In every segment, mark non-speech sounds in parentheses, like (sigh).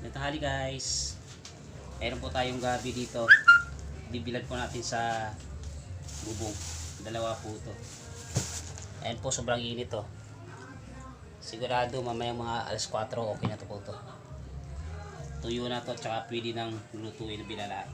Natahali guys. Meron po tayong gabi dito. Bibilad po natin sa bubong. Dalawa po ito. Ayan po sobrang init to. Sigurado mamaya mga alas 4 okay na to po to. Tuyo na to tsaka pwede nang lutuin na bilala.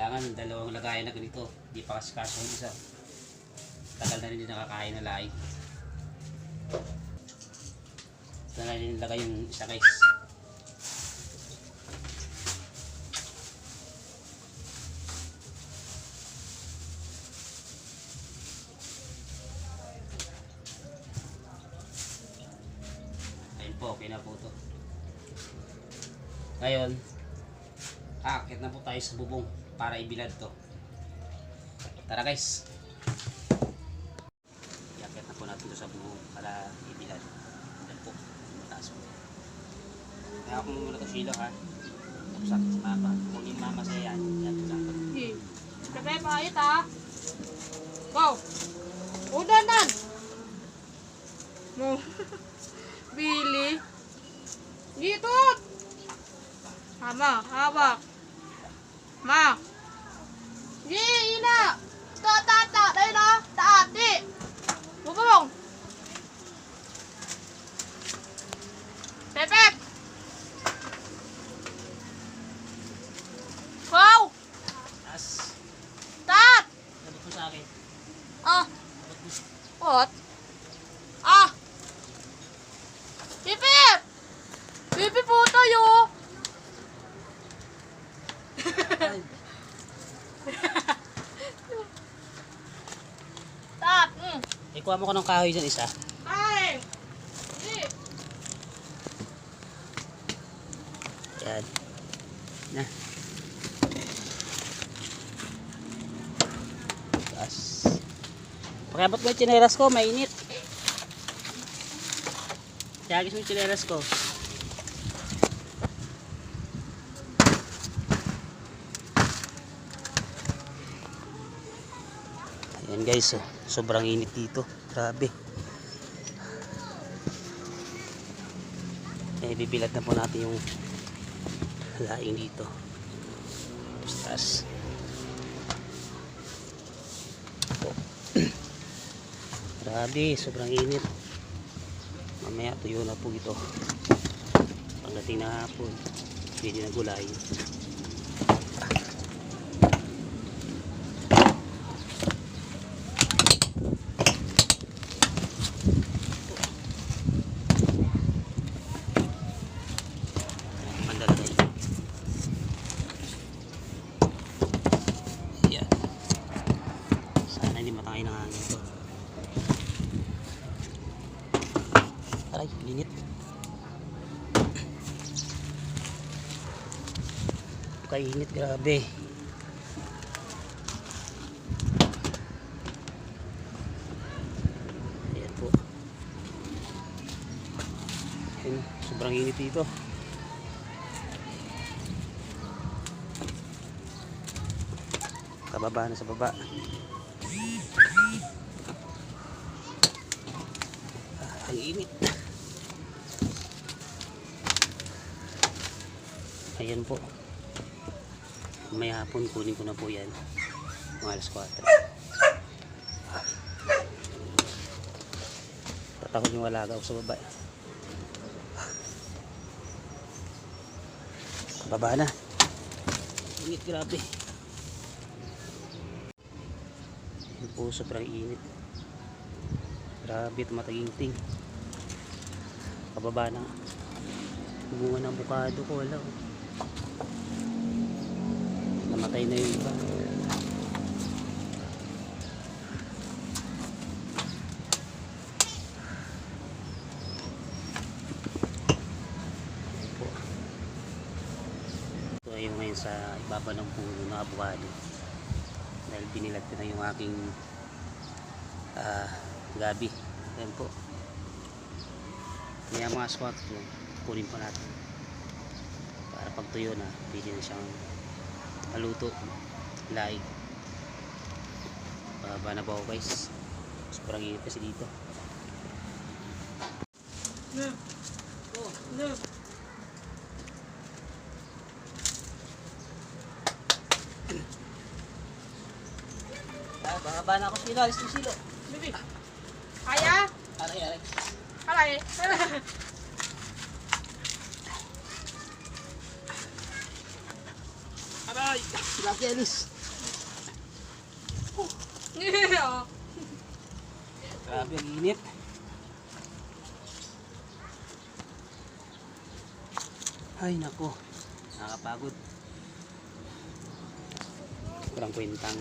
Kailangan dalawang lagayan na ganito. Di pa kasi kaso yung isa. Tagal na rin nakakain na laing. Ito na rin lagay yung isa guys. Ayun po, okay na po to. Ngayon, Aakit na po tayo sa bubong para ibilad to. Tara guys. Iakit na po natin to sa bubong para ibilad. Yan po. Mataas po. Kaya ako muna to silo ha. Tapos akin si mama. Kung hindi mama sa yan, yan po lang. Okay. Sabi ha. Go. Udan dan. Mo. (laughs) Billy. Dito. Hama, hawak. Ma. Di, ina. Ta, ta, ta. Dahil na. Taati. Bubong. Pepep. Wow. Taas. Tat. Labot mo sa akin. Ah. Labot mo. What? Ah! Pipip! Pipip po tayo! Ay, Tat! Mm. Ikuha mo ko ng kahoy dyan isa. Ay! Yan. Na. Taas. Pakiabot mo yung tsinelas ko, mainit. Tiyagis mo yung tsinelas ko. Ayan guys, oh. Sobrang init dito. Grabe. Eh, bibilat na po natin yung laing dito. Tapos. (clears throat) Grabe, sobrang init. Mamaya tuyo na po ito. Pagdating na hapon, pwede na gulayin. Mandala doon. Yan. Sana hindi matangay ng hangin to. Aray, linit. Kainit, grabe. Ayan po. Ayan, sobrang init dito. Kababa na sa baba. Ah, ang init. Ayan po. May hapon kunin ko na po yan. Mga alas 4. Tatakot yung alaga ko sa baba. Baba na. Init grabe. Yun po, sobrang init. Grabe, tumataginting. Kababa na. Bunga ng bukado ko, wala. Namatay na yung iba. Ito ay ngayon sa ibaba ng puno ng abukado dahil binilag ko na yung aking ah, gabi. Ayan po. Kaya mga yun, kunin pa natin. Para pag tuyo na, pwede na siyang maluto. Laig. Baba na ba ako guys? Sobrang init kasi dito. Ah, baba na ako silo, alis ng silo. Bibi. Kaya? Aray, aray. Aray. Aray! (laughs) Lucky Alice. Yeah. Grabe ang init. Ay nako, nakakapagod. Kurang kwentang